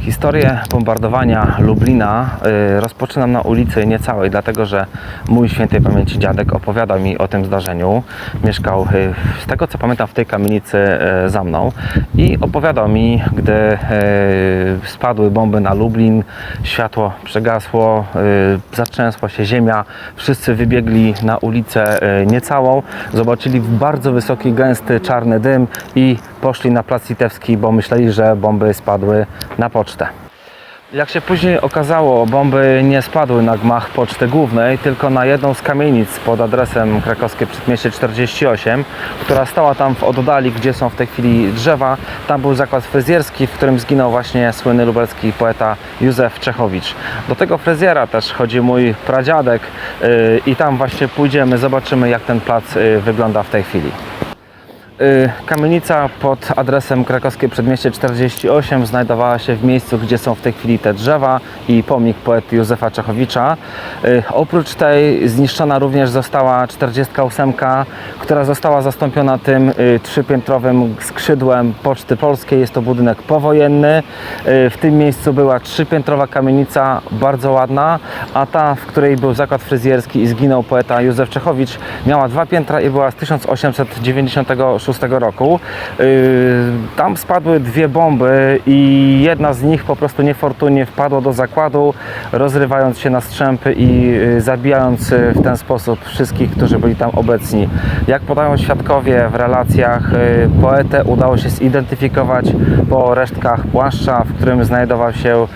Historię bombardowania Lublina y, rozpoczynam na ulicy Niecałej, dlatego że mój świętej pamięci dziadek opowiadał mi o tym zdarzeniu. Mieszkał, y, z tego co pamiętam, w tej kamienicy y, za mną i opowiadał mi, gdy spadły bomby na Lublin, światło przegasło, zatrzęsła się ziemia, wszyscy wybiegli na ulicę Niecałą, zobaczyli bardzo wysoki, gęsty, czarny dym i poszli na Plac Litewski, bo myśleli, że bomby spadły na pocztę. Jak się później okazało, bomby nie spadły na gmach Poczty Głównej, tylko na jedną z kamienic pod adresem krakowskie Przedmieście 48, która stała tam w oddali, gdzie są w tej chwili drzewa. Tam był zakład fryzjerski, w którym zginął właśnie słynny lubelski poeta Józef Czechowicz. Do tego fryzjera też chodzi mój pradziadek yy, i tam właśnie pójdziemy, zobaczymy jak ten plac yy, wygląda w tej chwili. Y, Kamienica pod adresem krakowskie Przedmieście 48 znajdowała się w miejscu, gdzie są w tej chwili te drzewa i pomnik poety Józefa Czechowicza. Y, Oprócz tej zniszczona również została 48, która została zastąpiona tym y, trzypiętrowym skrzydłem Poczty Polskiej. Jest to budynek powojenny. W tym miejscu była trzypiętrowa kamienica, bardzo ładna, a ta, w której był zakład fryzjerski i zginął poeta Józef Czechowicz, miała dwa piętra i była z 1896 roku. Yy, Tam spadły dwie bomby i jedna z nich po prostu niefortunnie wpadła do zakładu, rozrywając się na strzępy i yy, zabijając yy, w ten sposób wszystkich, którzy byli tam obecni. Jak podają świadkowie w relacjach, poetę udało się zidentyfikować po resztkach płaszcza, w którym znajdował się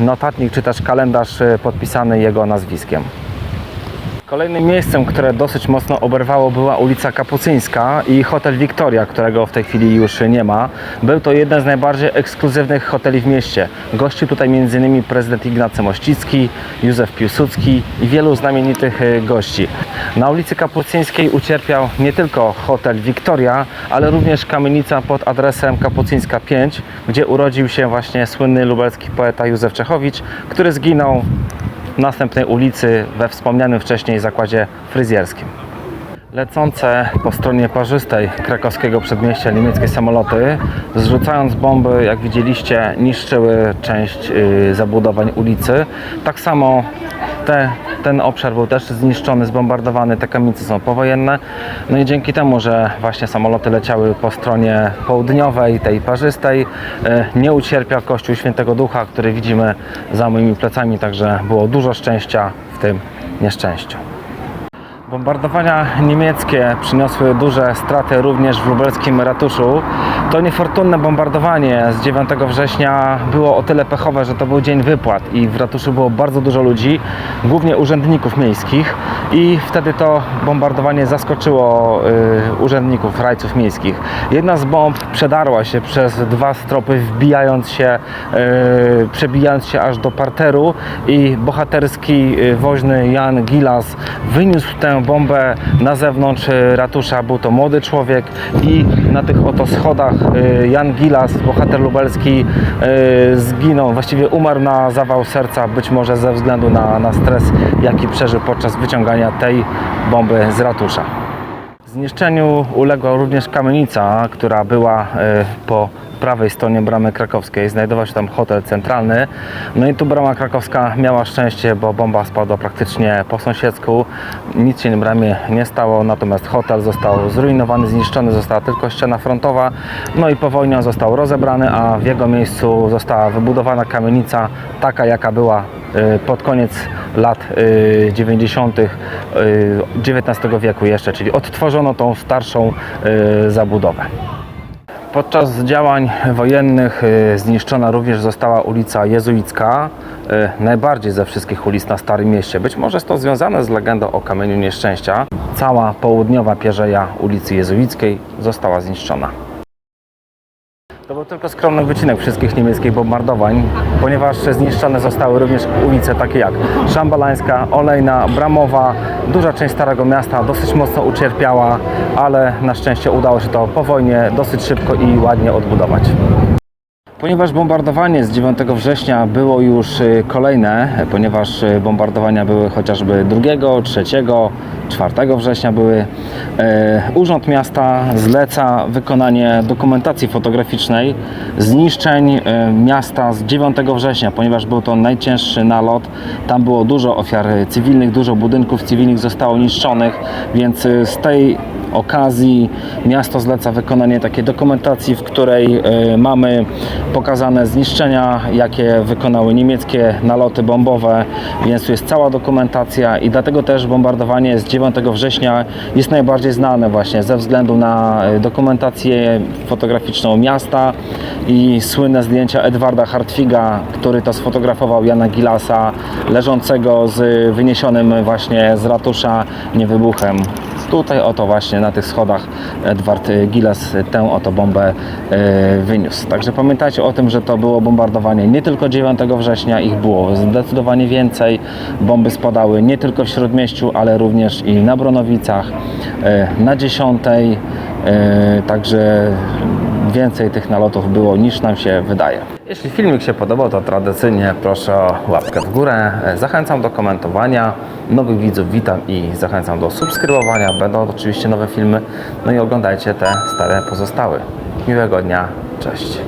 notatnik czy też kalendarz podpisany jego nazwiskiem. Kolejnym miejscem, które dosyć mocno oberwało była ulica Kapucyńska i hotel Victoria, którego w tej chwili już nie ma. Był to jeden z najbardziej ekskluzywnych hoteli w mieście. Gościł tutaj m.in. prezydent Ignacy Mościcki, Józef Piłsudski i wielu znamienitych e, gości. Na ulicy Kapucyńskiej ucierpiał nie tylko hotel Victoria, ale również kamienica pod adresem Kapucyńska 5, gdzie urodził się właśnie słynny lubelski poeta Józef Czechowicz, który zginął następnej ulicy we wspomnianym wcześniej zakładzie fryzjerskim. Lecące po stronie parzystej krakowskiego przedmieścia niemieckie samoloty, zrzucając bomby, jak widzieliście, niszczyły część y, zabudowań ulicy. Tak samo te, ten obszar był też zniszczony, zbombardowany, te kamienice są powojenne. No i dzięki temu, że właśnie samoloty leciały po stronie południowej, tej parzystej, y, nie ucierpiał Kościół Świętego Ducha, który widzimy za moimi plecami, także było dużo szczęścia w tym nieszczęściu. Bombardowania niemieckie przyniosły duże straty również w lubelskim ratuszu. To niefortunne bombardowanie z 9 września było o tyle pechowe, że to był dzień wypłat i w ratuszu było bardzo dużo ludzi, głównie urzędników miejskich i wtedy to bombardowanie zaskoczyło y, urzędników, rajców miejskich. Jedna z bomb przedarła się przez dwa stropy, wbijając się, y, przebijając się aż do parteru i bohaterski y, woźny Jan Gilas wyniósł tę bombę na zewnątrz y, ratusza. Był to młody człowiek i na tych oto schodach y, Jan Gilas, bohater lubelski, y, zginął, właściwie umarł na zawał serca, być może ze względu na, na stres, jaki przeżył podczas wyciągania tej bomby z ratusza. Zniszczeniu uległa również kamienica, która była po prawej stronie bramy krakowskiej. Znajdował się tam hotel centralny. No i tu brama krakowska miała szczęście, bo bomba spadła praktycznie po sąsiedzku. Nic się na bramie nie stało, natomiast hotel został zrujnowany, zniszczony. Została tylko ściana frontowa. No i po wojnie został rozebrany, a w jego miejscu została wybudowana kamienica, taka jaka była y, pod koniec lat y, 90. y, XIX wieku jeszcze, czyli odtworzono tą starszą y, zabudowę. Podczas działań wojennych y, zniszczona również została ulica Jezuicka, y, najbardziej ze wszystkich ulic na Starym Mieście. Być może jest to związane z legendą o kamieniu nieszczęścia. Cała południowa pierzeja ulicy Jezuickiej została zniszczona. To był tylko skromny wycinek wszystkich niemieckich bombardowań, ponieważ zniszczone zostały również ulice takie jak Szambalańska, Olejna, Bramowa. Duża część Starego Miasta dosyć mocno ucierpiała, ale na szczęście udało się to po wojnie dosyć szybko i ładnie odbudować. Ponieważ bombardowanie z 9 września było już y, kolejne, ponieważ y, bombardowania były chociażby 2, 3, 4 września były. E, Urząd Miasta zleca wykonanie dokumentacji fotograficznej zniszczeń e, miasta z 9 września, ponieważ był to najcięższy nalot. Tam było dużo ofiar cywilnych, dużo budynków cywilnych zostało niszczonych, więc e, z tej okazji miasto zleca wykonanie takiej dokumentacji, w której mamy pokazane zniszczenia, jakie wykonały niemieckie naloty bombowe, więc tu jest cała dokumentacja i dlatego też bombardowanie z 9 września jest najbardziej znane właśnie ze względu na e, dokumentację fotograficzną miasta i słynne zdjęcia Edwarda Hartwiga, który to sfotografował Jana Gilasa leżącego z wyniesionym właśnie z ratusza niewybuchem. Tutaj oto właśnie na tych schodach Edward Gilas tę oto bombę e, wyniósł. Także pamiętajcie o tym, że to było bombardowanie nie tylko 9 września, ich było zdecydowanie więcej. Bomby spadały nie tylko w Śródmieściu, ale również i na Bronowicach, e, na 10. e, Także więcej tych nalotów było niż nam się wydaje. Jeśli filmik się podobał, to tradycyjnie proszę o łapkę w górę. Zachęcam do komentowania. Nowych widzów witam i zachęcam do subskrybowania. Będą oczywiście nowe filmy. No i oglądajcie te stare pozostałe. Miłego dnia. Cześć.